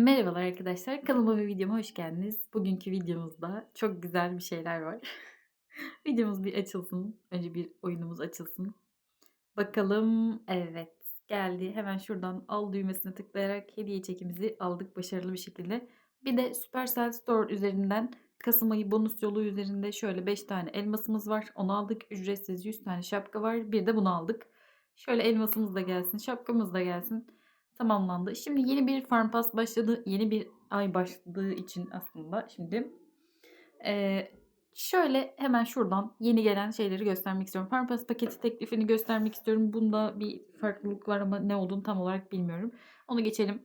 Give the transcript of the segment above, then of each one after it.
Merhabalar arkadaşlar. Kanalıma ve videoma hoş geldiniz. Bugünkü videomuzda çok güzel bir şeyler var. Videomuz bir açılsın. Önce bir oyunumuz açılsın. Bakalım. Evet. Geldi. Hemen şuradan al düğmesine tıklayarak hediye çekimizi aldık başarılı bir şekilde. Bir de Supercell Store üzerinden Kasım ayı bonus yolu üzerinde şöyle 5 tane elmasımız var. Onu aldık. Ücretsiz 100 tane şapka var. Bir de bunu aldık. Şöyle elmasımız da gelsin. Şapkamız da gelsin tamamlandı. Şimdi yeni bir Farm Pass başladı. Yeni bir ay başladığı için aslında şimdi ee, şöyle hemen şuradan yeni gelen şeyleri göstermek istiyorum. Farm Pass paketi teklifini göstermek istiyorum. Bunda bir farklılık var ama ne olduğunu tam olarak bilmiyorum. Onu geçelim.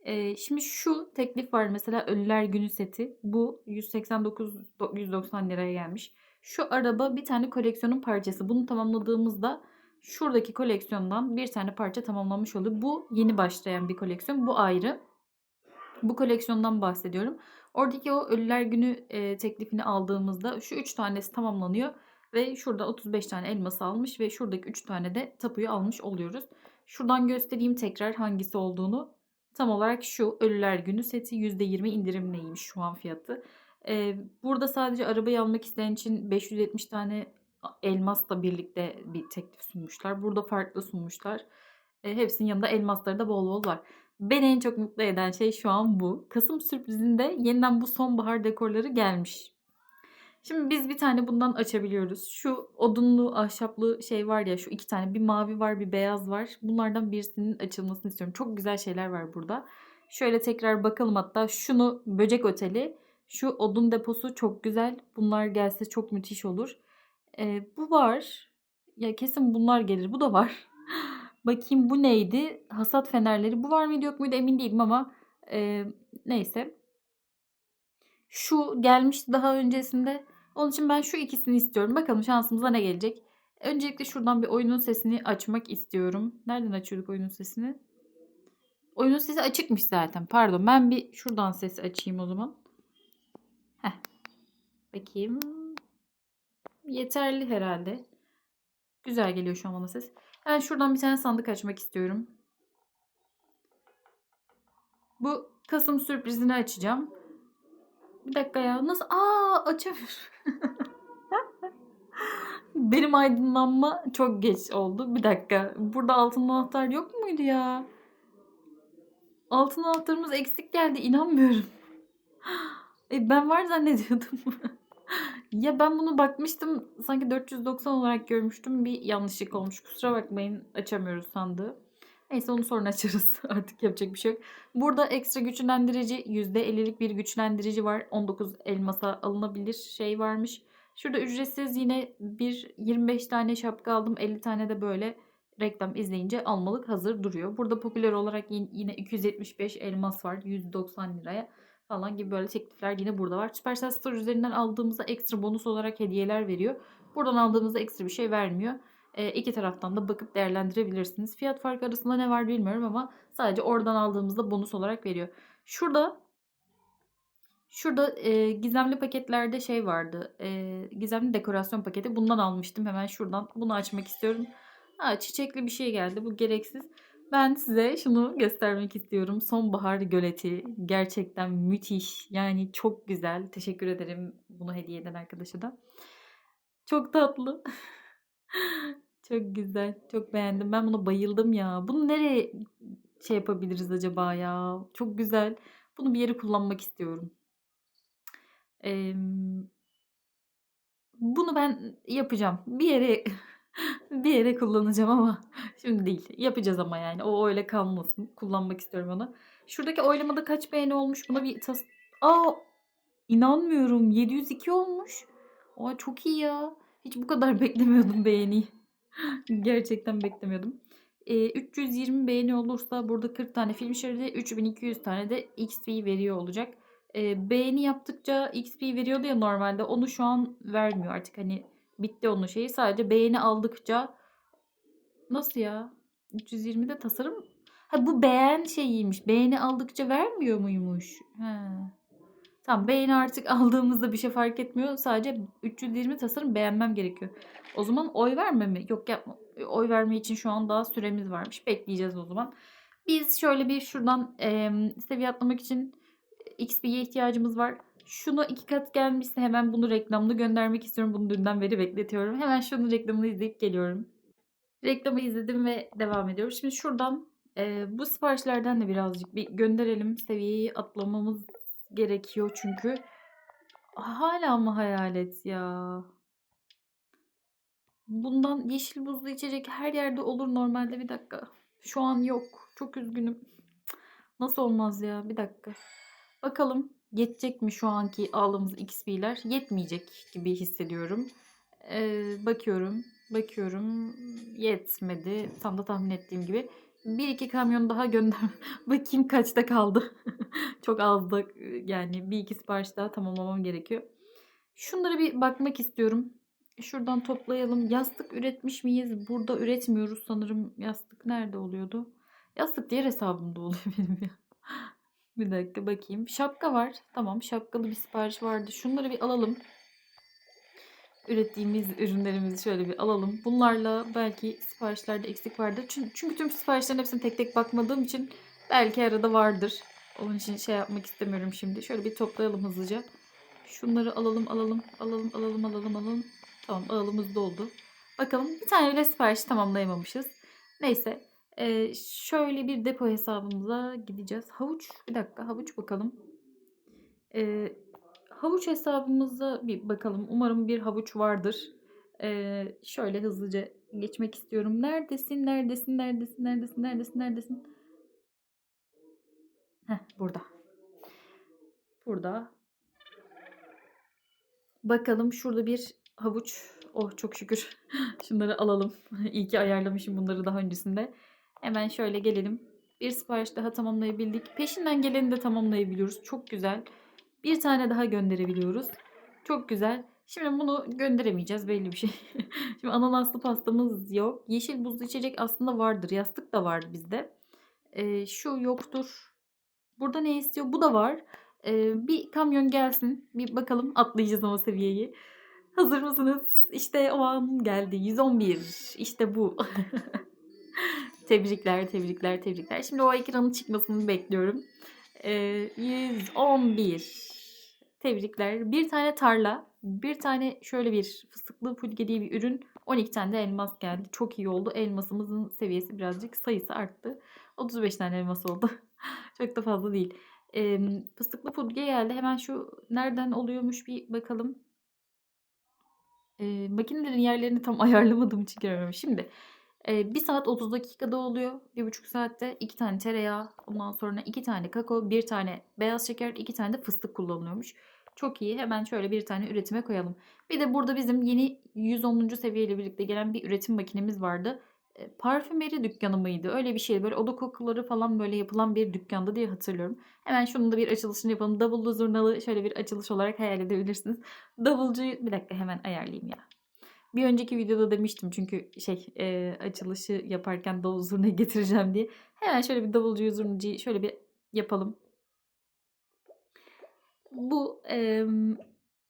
Ee, şimdi şu teklif var mesela Ölüler Günü seti. Bu 189 190 liraya gelmiş. Şu araba bir tane koleksiyonun parçası. Bunu tamamladığımızda şuradaki koleksiyondan bir tane parça tamamlanmış oluyor. Bu yeni başlayan bir koleksiyon. Bu ayrı. Bu koleksiyondan bahsediyorum. Oradaki o Ölüler Günü e, teklifini aldığımızda şu 3 tanesi tamamlanıyor. Ve şurada 35 tane elması almış ve şuradaki 3 tane de tapuyu almış oluyoruz. Şuradan göstereyim tekrar hangisi olduğunu. Tam olarak şu Ölüler Günü seti %20 indirimleymiş şu an fiyatı. Ee, burada sadece arabayı almak isteyen için 570 tane elmasla birlikte bir teklif sunmuşlar. Burada farklı sunmuşlar. E, hepsinin yanında elmasları da bol bol var. Beni en çok mutlu eden şey şu an bu. Kasım sürprizinde yeniden bu sonbahar dekorları gelmiş. Şimdi biz bir tane bundan açabiliyoruz. Şu odunlu, ahşaplı şey var ya şu iki tane. Bir mavi var bir beyaz var. Bunlardan birisinin açılmasını istiyorum. Çok güzel şeyler var burada. Şöyle tekrar bakalım hatta şunu böcek oteli. Şu odun deposu çok güzel. Bunlar gelse çok müthiş olur. Eee, bu var. Ya kesin bunlar gelir. Bu da var. Bakayım bu neydi? Hasat fenerleri. Bu var mıydı yok muydu emin değilim ama eee, neyse. Şu gelmişti daha öncesinde. Onun için ben şu ikisini istiyorum. Bakalım şansımıza ne gelecek. Öncelikle şuradan bir oyunun sesini açmak istiyorum. Nereden açıyorduk oyunun sesini? Oyunun sesi açıkmış zaten. Pardon. Ben bir şuradan sesi açayım o zaman. Heh. Bakayım. Yeterli herhalde. Güzel geliyor şu an bana ses. Ben şuradan bir tane sandık açmak istiyorum. Bu Kasım sürprizini açacağım. Bir dakika ya. Nasıl? Aa açamıyorum. Benim aydınlanma çok geç oldu. Bir dakika. Burada altın anahtar yok muydu ya? Altın anahtarımız eksik geldi. İnanmıyorum. E ben var zannediyordum. Ya ben bunu bakmıştım sanki 490 olarak görmüştüm. Bir yanlışlık olmuş. Kusura bakmayın açamıyoruz sandığı. Neyse onu sonra açarız. Artık yapacak bir şey yok. Burada ekstra güçlendirici %50'lik bir güçlendirici var. 19 elmasa alınabilir şey varmış. Şurada ücretsiz yine bir 25 tane şapka aldım. 50 tane de böyle reklam izleyince almalık hazır duruyor. Burada popüler olarak yine 275 elmas var 190 liraya falan gibi böyle teklifler yine burada var. Supercell Store üzerinden aldığımızda ekstra bonus olarak hediyeler veriyor. Buradan aldığımızda ekstra bir şey vermiyor. E, iki taraftan da bakıp değerlendirebilirsiniz. Fiyat farkı arasında ne var bilmiyorum ama sadece oradan aldığımızda bonus olarak veriyor. Şurada Şurada e, gizemli paketlerde şey vardı. E, gizemli dekorasyon paketi. Bundan almıştım. Hemen şuradan bunu açmak istiyorum. Ha, çiçekli bir şey geldi. Bu gereksiz. Ben size şunu göstermek istiyorum. Sonbahar göleti gerçekten müthiş. Yani çok güzel. Teşekkür ederim bunu hediye eden arkadaşa da. Çok tatlı. çok güzel. Çok beğendim. Ben buna bayıldım ya. Bunu nereye şey yapabiliriz acaba ya? Çok güzel. Bunu bir yere kullanmak istiyorum. Ee, bunu ben yapacağım. Bir yere bir yere kullanacağım ama şimdi değil. Yapacağız ama yani. O öyle kalmasın. Kullanmak istiyorum onu. Şuradaki oylamada kaç beğeni olmuş? Buna bir tas... Aa! inanmıyorum. 702 olmuş. Aa çok iyi ya. Hiç bu kadar beklemiyordum beğeni. Gerçekten beklemiyordum. Ee, 320 beğeni olursa burada 40 tane film şeridi, 3200 tane de XP veriyor olacak. Ee, beğeni yaptıkça XP veriyordu ya normalde. Onu şu an vermiyor artık. Hani Bitti onun şeyi. Sadece beğeni aldıkça nasıl ya? 320'de tasarım Ha bu beğen şeyiymiş. Beğeni aldıkça vermiyor muymuş? He. Tamam beğeni artık aldığımızda bir şey fark etmiyor. Sadece 320 tasarım beğenmem gerekiyor. O zaman oy verme mi? Yok yapma. Oy verme için şu an daha süremiz varmış. Bekleyeceğiz o zaman. Biz şöyle bir şuradan emm, seviye atlamak için XP'ye ihtiyacımız var. Şunu 2 kat gelmişse hemen bunu reklamlı göndermek istiyorum. Bunu dünden beri bekletiyorum. Hemen şunun reklamını izleyip geliyorum. Reklamı izledim ve devam ediyoruz. Şimdi şuradan eee, bu siparişlerden de birazcık bir gönderelim. Seviyeyi atlamamız gerekiyor çünkü. Hala mı hayalet ya? Bundan yeşil buzlu içecek her yerde olur normalde. Bir dakika. Şu an yok. Çok üzgünüm. Nasıl olmaz ya? Bir dakika. Bakalım yetecek mi şu anki aldığımız XP'ler? Yetmeyecek gibi hissediyorum. Ee, bakıyorum. Bakıyorum. Yetmedi. Tam da tahmin ettiğim gibi. Bir iki kamyon daha gönder. Bakayım kaçta kaldı. Çok azdı. Yani bir iki sipariş daha tamamlamam gerekiyor. Şunlara bir bakmak istiyorum. Şuradan toplayalım. Yastık üretmiş miyiz? Burada üretmiyoruz sanırım. Yastık nerede oluyordu? Yastık diğer hesabımda oluyor benim ya. Bir dakika bakayım. Şapka var. Tamam şapkalı bir sipariş vardı. Şunları bir alalım. Ürettiğimiz ürünlerimizi şöyle bir alalım. Bunlarla belki siparişlerde eksik vardır. Çünkü, çünkü tüm siparişlerin hepsine tek tek bakmadığım için belki arada vardır. Onun için şey yapmak istemiyorum şimdi. Şöyle bir toplayalım hızlıca. Şunları alalım alalım alalım alalım alalım alalım. Tamam ağılımız doldu. Bakalım bir tane bile sipariş tamamlayamamışız. Neyse. Ee, şöyle bir depo hesabımıza gideceğiz. Havuç. Bir dakika havuç bakalım. Ee, havuç hesabımıza bir bakalım. Umarım bir havuç vardır. Ee, şöyle hızlıca geçmek istiyorum. Neredesin? Neredesin? Neredesin? Neredesin? Neredesin? Neredesin? Heh, burada. Burada. Bakalım şurada bir havuç. Oh çok şükür. Şunları alalım. İyi ki ayarlamışım bunları daha öncesinde. Hemen şöyle gelelim. Bir sipariş daha tamamlayabildik. Peşinden geleni de tamamlayabiliyoruz. Çok güzel. Bir tane daha gönderebiliyoruz. Çok güzel. Şimdi bunu gönderemeyeceğiz belli bir şey. Şimdi ananaslı pastamız yok. Yeşil buzlu içecek aslında vardır. Yastık da var bizde. Ee, şu yoktur. Burada ne istiyor? Bu da var. Ee, bir kamyon gelsin. Bir bakalım atlayacağız ama seviyeyi. Hazır mısınız? İşte o an geldi. 111. İşte bu. tebrikler, tebrikler, tebrikler. Şimdi o ekranın çıkmasını bekliyorum. Ee, 111. Tebrikler. Bir tane tarla, bir tane şöyle bir fıstıklı pulge diye bir ürün. 12 tane de elmas geldi. Çok iyi oldu. Elmasımızın seviyesi birazcık sayısı arttı. 35 tane elmas oldu. Çok da fazla değil. Ee, fıstıklı pulge geldi. Hemen şu nereden oluyormuş bir bakalım. Ee, makinelerin yerlerini tam ayarlamadığım için göremiyorum. Şimdi e, 1 saat 30 dakikada oluyor. 1,5 saatte 2 tane tereyağı, ondan sonra 2 tane kakao, 1 tane beyaz şeker, 2 tane de fıstık kullanılıyormuş. Çok iyi. Hemen şöyle bir tane üretime koyalım. Bir de burada bizim yeni 110. seviyeyle birlikte gelen bir üretim makinemiz vardı. E, parfümeri dükkanı mıydı? Öyle bir şey. Böyle oda kokuları falan böyle yapılan bir dükkanda diye hatırlıyorum. Hemen şunun da bir açılışını yapalım. Davullu zurnalı şöyle bir açılış olarak hayal edebilirsiniz. Davulcuyu bir dakika hemen ayarlayayım ya. Bir önceki videoda demiştim çünkü şey e, açılışı yaparken davul zurnayı getireceğim diye. Hemen şöyle bir davulcuyu zurnacıyı şöyle bir yapalım. Bu e,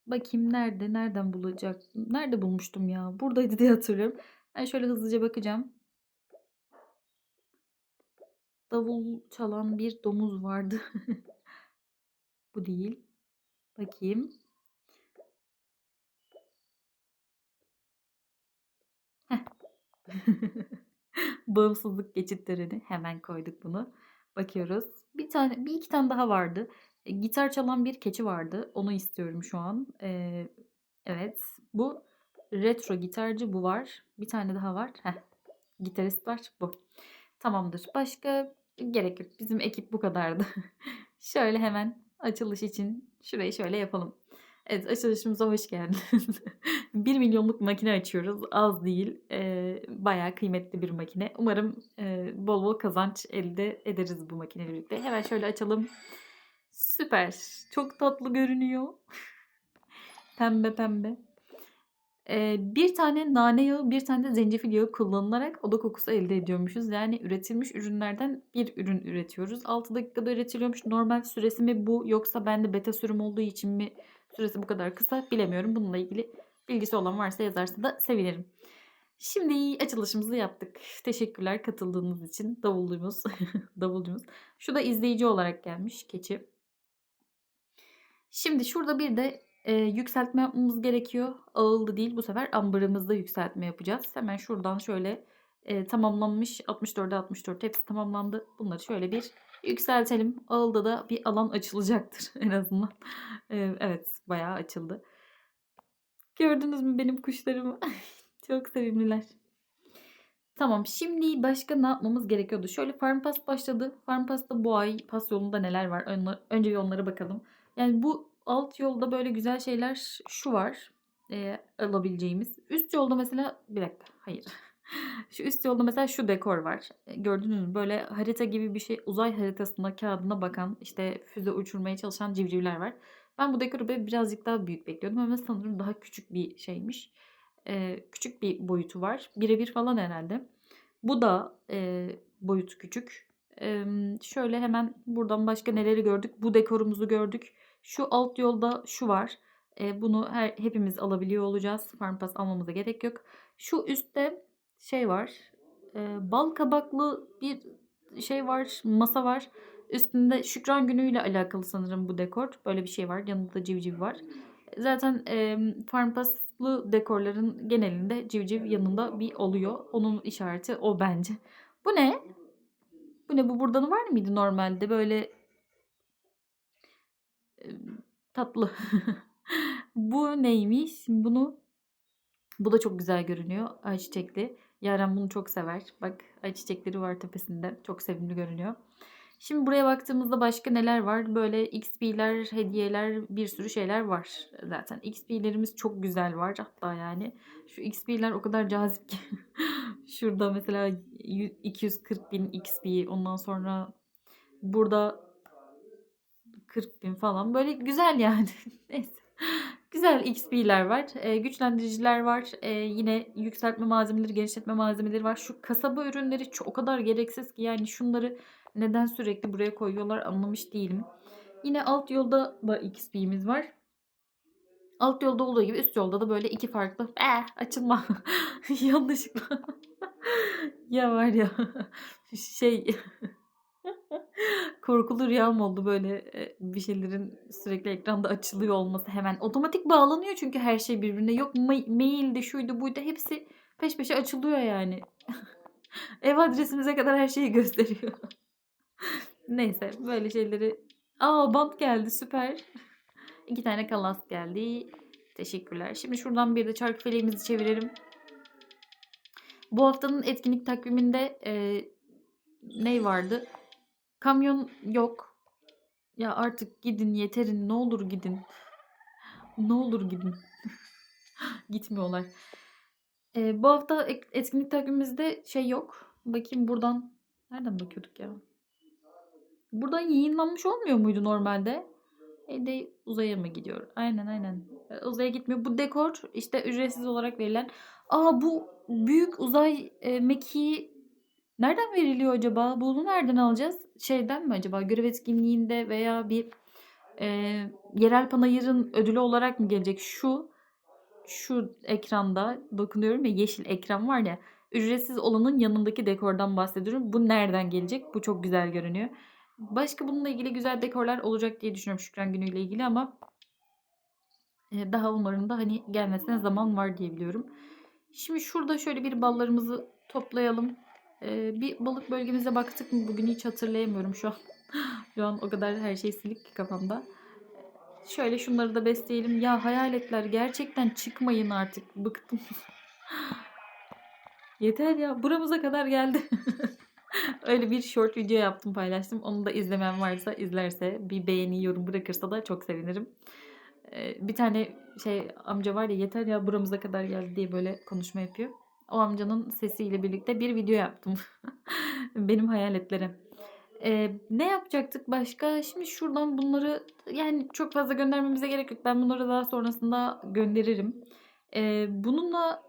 bakayım nerede nereden bulacak nerede bulmuştum ya buradaydı diye hatırlıyorum. Ben şöyle hızlıca bakacağım. Davul çalan bir domuz vardı. Bu değil. Bakayım. Heh. Bağımsızlık geçit töreni. Hemen koyduk bunu. Bakıyoruz. Bir tane, bir iki tane daha vardı. E, gitar çalan bir keçi vardı. Onu istiyorum şu an. Ee, evet. Bu retro gitarcı bu var. Bir tane daha var. Heh. Gitarist var. Bu. Tamamdır. Başka gerek yok. Bizim ekip bu kadardı. şöyle hemen açılış için şurayı şöyle yapalım. Evet açılışımıza hoş geldiniz. 1 milyonluk makine açıyoruz. Az değil. E, bayağı kıymetli bir makine. Umarım e, bol bol kazanç elde ederiz bu makineyle birlikte. Hemen şöyle açalım. Süper. Çok tatlı görünüyor. pembe pembe. Ee, bir tane nane yağı, bir tane de zencefil yağı kullanılarak oda kokusu elde ediyormuşuz. Yani üretilmiş ürünlerden bir ürün üretiyoruz. 6 dakikada üretiliyormuş. Normal süresi mi bu yoksa bende beta sürüm olduğu için mi süresi bu kadar kısa bilemiyorum. Bununla ilgili bilgisi olan varsa yazarsa da sevinirim. Şimdi açılışımızı yaptık. Teşekkürler katıldığınız için davulcumuz. davulcumuz. Şu da izleyici olarak gelmiş keçi. Şimdi şurada bir de e, yükseltme yapmamız gerekiyor. Ağıldı değil bu sefer ambarımızda yükseltme yapacağız. Hemen şuradan şöyle e, tamamlanmış 64'e 64 hepsi tamamlandı. Bunları şöyle bir yükseltelim. Ağılda da bir alan açılacaktır en azından. E, evet bayağı açıldı. Gördünüz mü benim kuşlarımı? Çok sevimliler. Tamam şimdi başka ne yapmamız gerekiyordu? Şöyle Farm Pass başladı. Farm Pass'ta bu ay pas yolunda neler var? Önce bir onlara bakalım. Yani bu alt yolda böyle güzel şeyler şu var. e, alabileceğimiz. Üst yolda mesela bir dakika hayır. Şu üst yolda mesela şu dekor var. E, Gördünüz mü? Böyle harita gibi bir şey uzay haritasında kağıdına bakan işte füze uçurmaya çalışan civcivler var. Ben bu dekoru birazcık daha büyük bekliyordum ama sanırım daha küçük bir şeymiş. E, küçük bir boyutu var. Birebir falan herhalde. Bu da e, boyutu küçük. E, şöyle hemen buradan başka neleri gördük? Bu dekorumuzu gördük. Şu alt yolda şu var. E, bunu her hepimiz alabiliyor olacağız. Farm Pass almamıza gerek yok. Şu üstte şey var. E, bal kabaklı bir şey var, masa var. Üstünde Şükran günüyle alakalı sanırım bu dekor. Böyle bir şey var. Yanında da civciv var. Zaten e, Farm Pass'lı dekorların genelinde civciv yanında bir oluyor. Onun işareti o bence. Bu ne? Bu ne? Bu buradan var mıydı normalde? Böyle tatlı. Bu neymiş? Bunu bu da çok güzel görünüyor. Ayçiçekli. Yaren bunu çok sever. Bak ayçiçekleri var tepesinde. Çok sevimli görünüyor. Şimdi buraya baktığımızda başka neler var? Böyle XP'ler, hediyeler, bir sürü şeyler var zaten. XP'lerimiz çok güzel var hatta yani. Şu XP'ler o kadar cazip ki. Şurada mesela 240 bin XP, ondan sonra burada 40 bin falan. Böyle güzel yani. Neyse. Güzel XP'ler var. E, güçlendiriciler var. E, yine yükseltme malzemeleri, genişletme malzemeleri var. Şu kasaba ürünleri çok, o kadar gereksiz ki yani şunları neden sürekli buraya koyuyorlar anlamış değilim. Yine alt yolda da XP'miz var. Alt yolda olduğu gibi üst yolda da böyle iki farklı eh, açılma yanlışlıkla ya var ya şey korkulu rüyam oldu böyle e, bir şeylerin sürekli ekranda açılıyor olması hemen. Otomatik bağlanıyor çünkü her şey birbirine. Yok ma- maildi şuydu buydu hepsi peş peşe açılıyor yani. Ev adresimize kadar her şeyi gösteriyor. Neyse böyle şeyleri. Aa bant geldi süper. İki tane kalas geldi. Teşekkürler. Şimdi şuradan bir de çarkı feleğimizi çevirelim. Bu haftanın etkinlik takviminde e, ne vardı Kamyon yok. Ya artık gidin yeterin ne olur gidin. Ne olur gidin. Gitmiyorlar. Ee, bu hafta etkinlik takvimimizde şey yok. Bakayım buradan. Nereden bakıyorduk ya? Buradan yayınlanmış olmuyor muydu normalde? De uzaya mı gidiyor? Aynen aynen. E, uzaya gitmiyor. Bu dekor işte ücretsiz olarak verilen. Aa bu büyük uzay e, mekiği Nereden veriliyor acaba? Bunu nereden alacağız? Şeyden mi acaba? Görev etkinliğinde veya bir e, yerel panayırın ödülü olarak mı gelecek? Şu şu ekranda dokunuyorum ya yeşil ekran var ya ücretsiz olanın yanındaki dekordan bahsediyorum. Bu nereden gelecek? Bu çok güzel görünüyor. Başka bununla ilgili güzel dekorlar olacak diye düşünüyorum Şükran Günü ile ilgili ama e, daha onların da hani gelmesine zaman var diye biliyorum. Şimdi şurada şöyle bir ballarımızı toplayalım. Ee, bir balık bölgemize baktık mı bugün hiç hatırlayamıyorum şu an. şu an o kadar her şey silik ki kafamda. Şöyle şunları da besleyelim. Ya hayaletler gerçekten çıkmayın artık. Bıktım. Yeter ya. Buramıza kadar geldi. Öyle bir short video yaptım paylaştım. Onu da izlemen varsa izlerse bir beğeni yorum bırakırsa da çok sevinirim. Ee, bir tane şey amca var ya yeter ya buramıza kadar geldi diye böyle konuşma yapıyor o amcanın sesiyle birlikte bir video yaptım. Benim hayaletlere. Ee, ne yapacaktık başka? Şimdi şuradan bunları yani çok fazla göndermemize gerek yok. Ben bunları daha sonrasında gönderirim. Ee, bununla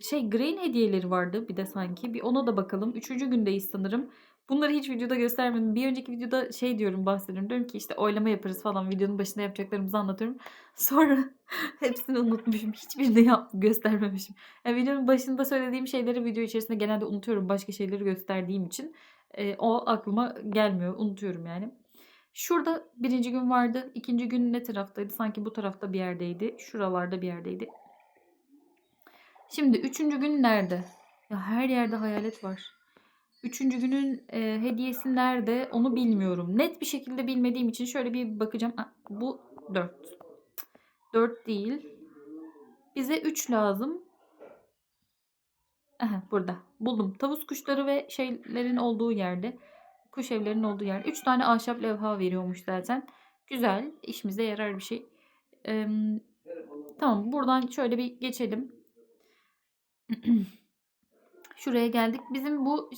şey Grain hediyeleri vardı bir de sanki. Bir ona da bakalım. Üçüncü gündeyiz sanırım. Bunları hiç videoda göstermedim. Bir önceki videoda şey diyorum bahsediyorum. Diyorum ki işte oylama yaparız falan. Videonun başında yapacaklarımızı anlatıyorum. Sonra hepsini unutmuşum. Hiçbirini yap göstermemişim. Yani videonun başında söylediğim şeyleri video içerisinde genelde unutuyorum. Başka şeyleri gösterdiğim için. E, o aklıma gelmiyor. Unutuyorum yani. Şurada birinci gün vardı. İkinci gün ne taraftaydı? Sanki bu tarafta bir yerdeydi. Şuralarda bir yerdeydi. Şimdi üçüncü gün nerede? Ya her yerde hayalet var. Üçüncü günün e, hediyesi nerede onu bilmiyorum. Net bir şekilde bilmediğim için şöyle bir bakacağım. Aa, bu dört. Dört değil. Bize üç lazım. Aha, burada. Buldum. Tavus kuşları ve şeylerin olduğu yerde. Kuş evlerinin olduğu yer. Üç tane ahşap levha veriyormuş zaten. Güzel. işimize yarar bir şey. Ee, tamam. Buradan şöyle bir geçelim. Şuraya geldik. Bizim bu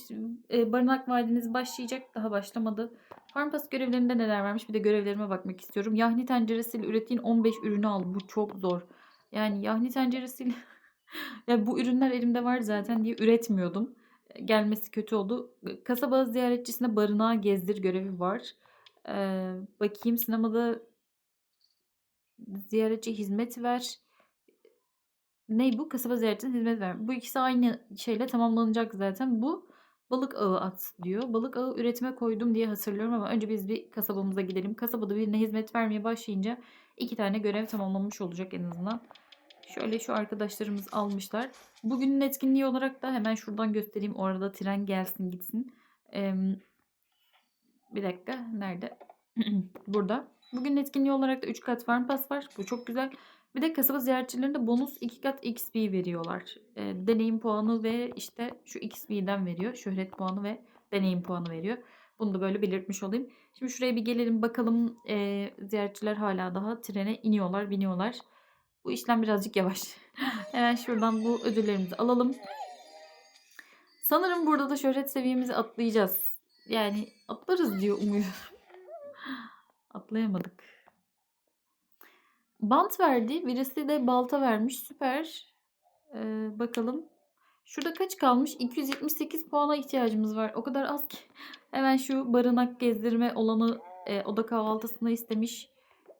e, barınak vadimiz başlayacak. Daha başlamadı. Farmpas görevlerinde neler varmış? Bir de görevlerime bakmak istiyorum. Yahni tenceresiyle ürettiğin 15 ürünü al. Bu çok zor. Yani yahni tenceresiyle ya bu ürünler elimde var zaten diye üretmiyordum. Gelmesi kötü oldu. Kasaba ziyaretçisine barınağı gezdir görevi var. Ee, bakayım sinemada ziyaretçi hizmet ver. Ne bu? Kasaba ziyaretine hizmet ver. Bu ikisi aynı şeyle tamamlanacak zaten. Bu balık ağı at diyor. Balık ağı üretime koydum diye hatırlıyorum ama önce biz bir kasabamıza gidelim. Kasabada birine hizmet vermeye başlayınca iki tane görev tamamlanmış olacak en azından. Şöyle şu arkadaşlarımız almışlar. Bugünün etkinliği olarak da hemen şuradan göstereyim. O arada tren gelsin gitsin. Ee, bir dakika. Nerede? Burada. Bugünün etkinliği olarak da 3 kat farm pass var. Bu çok güzel. Bir de kasaba ziyaretçilerinde bonus 2 kat XP veriyorlar. E, deneyim puanı ve işte şu XP'den veriyor. Şöhret puanı ve deneyim puanı veriyor. Bunu da böyle belirtmiş olayım. Şimdi şuraya bir gelelim bakalım. E, ziyaretçiler hala daha trene iniyorlar, biniyorlar. Bu işlem birazcık yavaş. Hemen şuradan bu ödüllerimizi alalım. Sanırım burada da şöhret seviyemizi atlayacağız. Yani atlarız diyor umuyorum. Atlayamadık. Bant verdi. Birisi de balta vermiş. Süper. Ee, bakalım. Şurada kaç kalmış? 278 puana ihtiyacımız var. O kadar az ki. Hemen şu barınak gezdirme olanı e, oda kahvaltısında istemiş.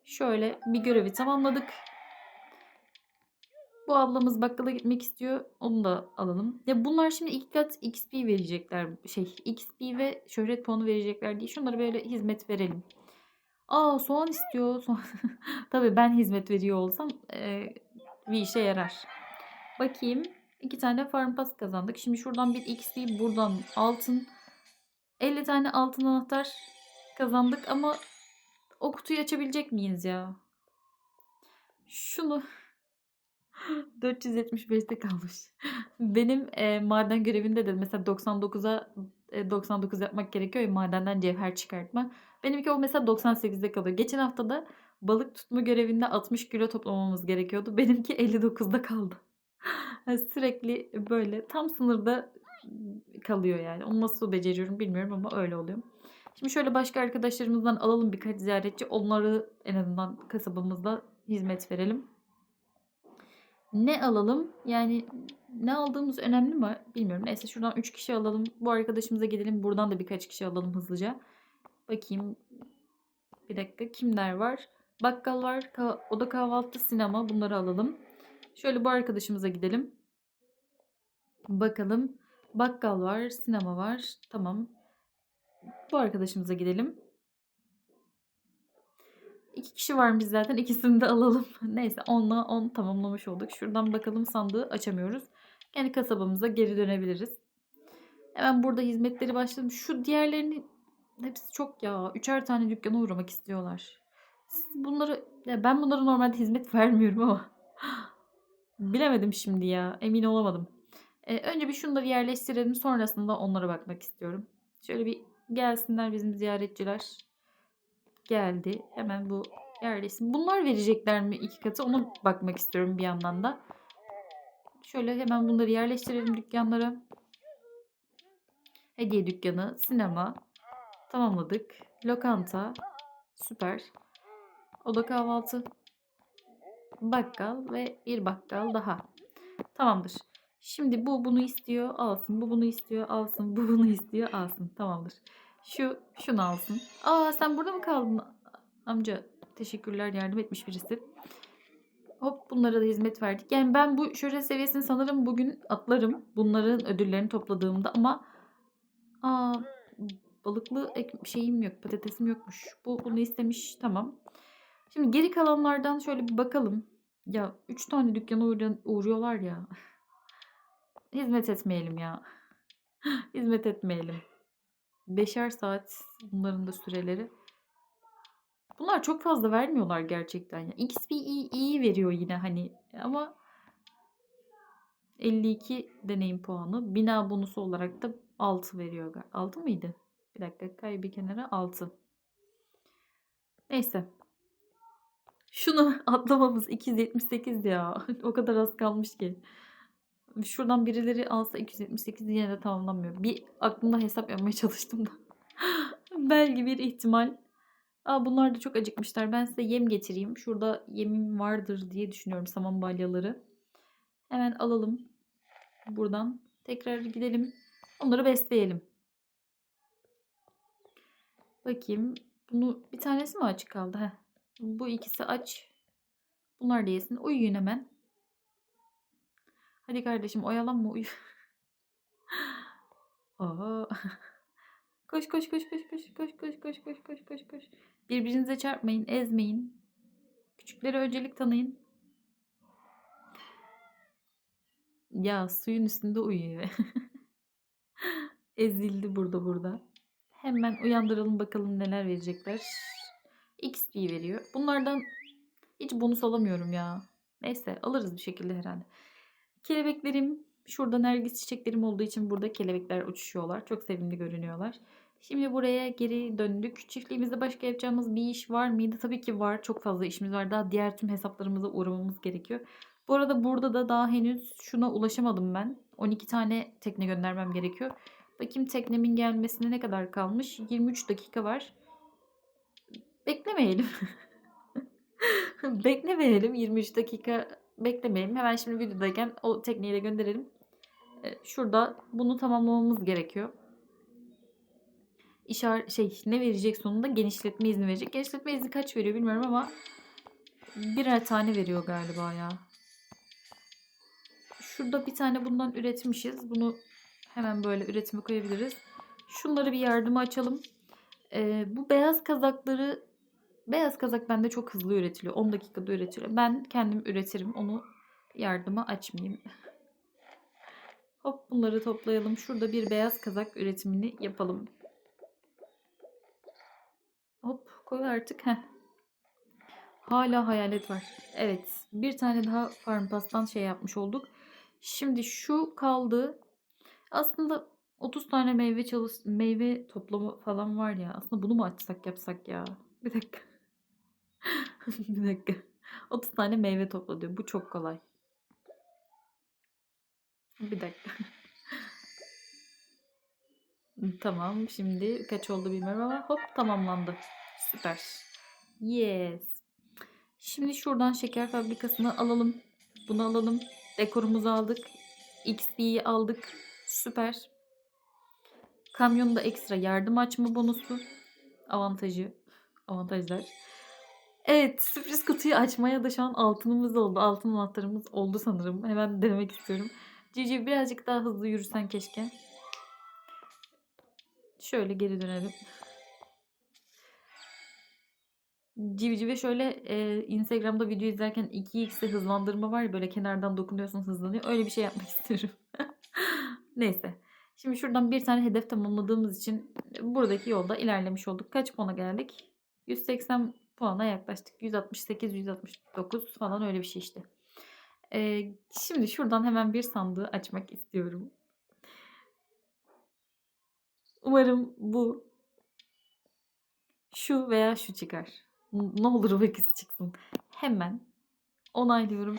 Şöyle bir görevi tamamladık. Bu ablamız bakkala gitmek istiyor. Onu da alalım. Ya bunlar şimdi iki kat XP verecekler. Şey XP ve şöhret puanı verecekler diye. Şunları böyle hizmet verelim. Aa soğan istiyor. Tabii ben hizmet veriyor olsam e, bir işe yarar. Bakayım. İki tane farm pass kazandık. Şimdi şuradan bir XP buradan altın. 50 tane altın anahtar kazandık ama o kutuyu açabilecek miyiz ya? Şunu 475'te kalmış. Benim e, maden görevinde de mesela 99'a e, 99 yapmak gerekiyor ya madenden cevher çıkartma. Benimki o mesela 98'de kalıyor. Geçen hafta da balık tutma görevinde 60 kilo toplamamız gerekiyordu. Benimki 59'da kaldı. Sürekli böyle tam sınırda kalıyor yani. Onu nasıl beceriyorum bilmiyorum ama öyle oluyor. Şimdi şöyle başka arkadaşlarımızdan alalım birkaç ziyaretçi. Onları en azından kasabamızda hizmet verelim. Ne alalım? Yani ne aldığımız önemli mi? Bilmiyorum. Neyse şuradan 3 kişi alalım. Bu arkadaşımıza gidelim. Buradan da birkaç kişi alalım hızlıca. Bakayım. Bir dakika. Kimler var? Bakkal var. Oda kahvaltı, sinema. Bunları alalım. Şöyle bu arkadaşımıza gidelim. Bakalım. Bakkal var. Sinema var. Tamam. Bu arkadaşımıza gidelim. İki kişi varmış zaten. İkisini de alalım. Neyse 10'la 10 tamamlamış olduk. Şuradan bakalım sandığı açamıyoruz. Yani kasabamıza geri dönebiliriz. Hemen burada hizmetleri başladım. Şu diğerlerini hepsi çok ya. Üçer tane dükkana uğramak istiyorlar. Siz bunları ya ben bunlara normalde hizmet vermiyorum ama bilemedim şimdi ya. Emin olamadım. Ee, önce bir şunları yerleştirelim. Sonrasında onlara bakmak istiyorum. Şöyle bir gelsinler bizim ziyaretçiler geldi. Hemen bu yerleşsin. Bunlar verecekler mi iki katı? Onu bakmak istiyorum bir yandan da. Şöyle hemen bunları yerleştirelim dükkanlara. Hediye dükkanı, sinema. Tamamladık. Lokanta. Süper. Oda kahvaltı. Bakkal ve bir bakkal daha. Tamamdır. Şimdi bu bunu istiyor alsın. Bu bunu istiyor alsın. Bu bunu istiyor alsın. Tamamdır. Şu şunu alsın. Aa sen burada mı kaldın? Amca teşekkürler yardım etmiş birisi. Hop bunlara da hizmet verdik. Yani ben bu şöhret seviyesini sanırım bugün atlarım. Bunların ödüllerini topladığımda ama aa balıklı ek şeyim yok. Patatesim yokmuş. Bu bunu istemiş. Tamam. Şimdi geri kalanlardan şöyle bir bakalım. Ya 3 tane dükkana uğruyorlar ya. Hizmet etmeyelim ya. Hizmet etmeyelim. Beşer saat bunların da süreleri. Bunlar çok fazla vermiyorlar gerçekten. Ya. XP iyi, iyi veriyor yine hani ama 52 deneyim puanı. Bina bonusu olarak da 6 veriyor. gal- 6 mıydı? Bir dakika kay bir kenara 6. Neyse. Şunu atlamamız 278 ya. o kadar az kalmış ki. Şuradan birileri alsa 278 yine de tamamlanmıyor. Bir aklımda hesap yapmaya çalıştım da. Belki bir ihtimal. Aa, bunlar da çok acıkmışlar. Ben size yem getireyim. Şurada yemim vardır diye düşünüyorum. Saman balyaları. Hemen alalım. Buradan. Tekrar gidelim. Onları besleyelim. Bakayım. Bunu bir tanesi mi açık kaldı? Heh. Bu ikisi aç. Bunlar da yesin. Uyuyun hemen. Hadi kardeşim oyalanma uyu. Oho. Koş koş koş koş koş koş koş koş koş koş koş koş. Birbirinize çarpmayın, ezmeyin. Küçüklere öncelik tanıyın. Ya suyun üstünde uyuyor. Ezildi burada burada. Hemen uyandıralım bakalım neler verecekler. XP veriyor. Bunlardan hiç bonus alamıyorum ya. Neyse alırız bir şekilde herhalde. Kelebeklerim şurada nergis çiçeklerim olduğu için burada kelebekler uçuşuyorlar. Çok sevimli görünüyorlar. Şimdi buraya geri döndük. Çiftliğimizde başka yapacağımız bir iş var mıydı? Tabii ki var. Çok fazla işimiz var. Daha diğer tüm hesaplarımıza uğramamız gerekiyor. Bu arada burada da daha henüz şuna ulaşamadım ben. 12 tane tekne göndermem gerekiyor. Bakayım teknemin gelmesine ne kadar kalmış? 23 dakika var. Beklemeyelim. beklemeyelim. 23 dakika beklemeyelim. Hemen şimdi videodayken o tekneyi de gönderelim. Ee, Şurada bunu tamamlamamız gerekiyor. İşar şey ne verecek sonunda genişletme izni verecek. Genişletme izni kaç veriyor bilmiyorum ama birer tane veriyor galiba ya. Şurada bir tane bundan üretmişiz. Bunu hemen böyle üretime koyabiliriz. Şunları bir yardıma açalım. Ee, bu beyaz kazakları beyaz kazak bende çok hızlı üretiliyor. 10 dakikada üretiliyor. Ben kendim üretirim. Onu yardıma açmayayım. Hop bunları toplayalım. Şurada bir beyaz kazak üretimini yapalım. Hop koy artık. Heh. Hala hayalet var. Evet. Bir tane daha farm pastan şey yapmış olduk. Şimdi şu kaldı. Aslında 30 tane meyve çalış meyve toplamı falan var ya. Aslında bunu mu açsak yapsak ya? Bir dakika. bir dakika. 30 tane meyve topla diyor. Bu çok kolay. Bir dakika. Tamam. Şimdi kaç oldu bilmiyorum ama hop tamamlandı. Süper. Yes. Şimdi şuradan şeker fabrikasını alalım. Bunu alalım. Dekorumuzu aldık. XP'yi aldık. Süper. Kamyonda ekstra yardım açma bonusu. Avantajı. Avantajlar. Evet sürpriz kutuyu açmaya da şu an altınımız oldu. Altın anahtarımız oldu sanırım. Hemen denemek istiyorum. Cici birazcık daha hızlı yürüsen keşke. Şöyle geri dönelim. Civcive şöyle e, Instagram'da video izlerken 2x'e hızlandırma var ya böyle kenardan dokunuyorsun hızlanıyor. Öyle bir şey yapmak istiyorum. Neyse. Şimdi şuradan bir tane hedef tamamladığımız için buradaki yolda ilerlemiş olduk. Kaç puana geldik? 180 puana yaklaştık. 168, 169 falan öyle bir şey işte. E, şimdi şuradan hemen bir sandığı açmak istiyorum. Umarım bu şu veya şu çıkar. Ne olur o ikisi çıksın. Hemen onaylıyorum.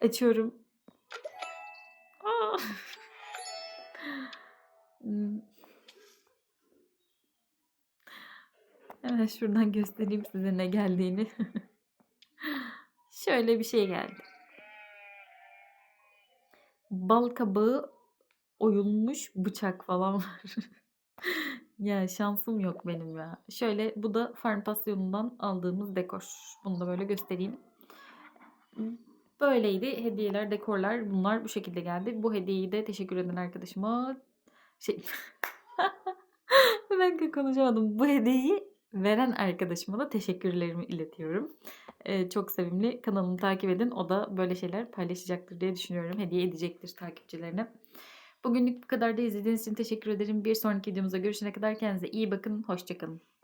Açıyorum. Hemen şuradan göstereyim size ne geldiğini. Şöyle bir şey geldi. bal kabağı oyulmuş bıçak falan var. ya şansım yok benim ya. Şöyle bu da Farmtasyon'dan aldığımız dekor. Bunu da böyle göstereyim. Böyleydi hediyeler, dekorlar bunlar bu şekilde geldi. Bu hediyeyi de teşekkür eden arkadaşıma şey bir dakika konuşamadım. Bu hediyeyi veren arkadaşıma da teşekkürlerimi iletiyorum. Ee, çok sevimli. Kanalımı takip edin. O da böyle şeyler paylaşacaktır diye düşünüyorum. Hediye edecektir takipçilerine. Bugünlük bu kadar da izlediğiniz için teşekkür ederim. Bir sonraki videomuzda görüşene kadar kendinize iyi bakın. Hoşçakalın.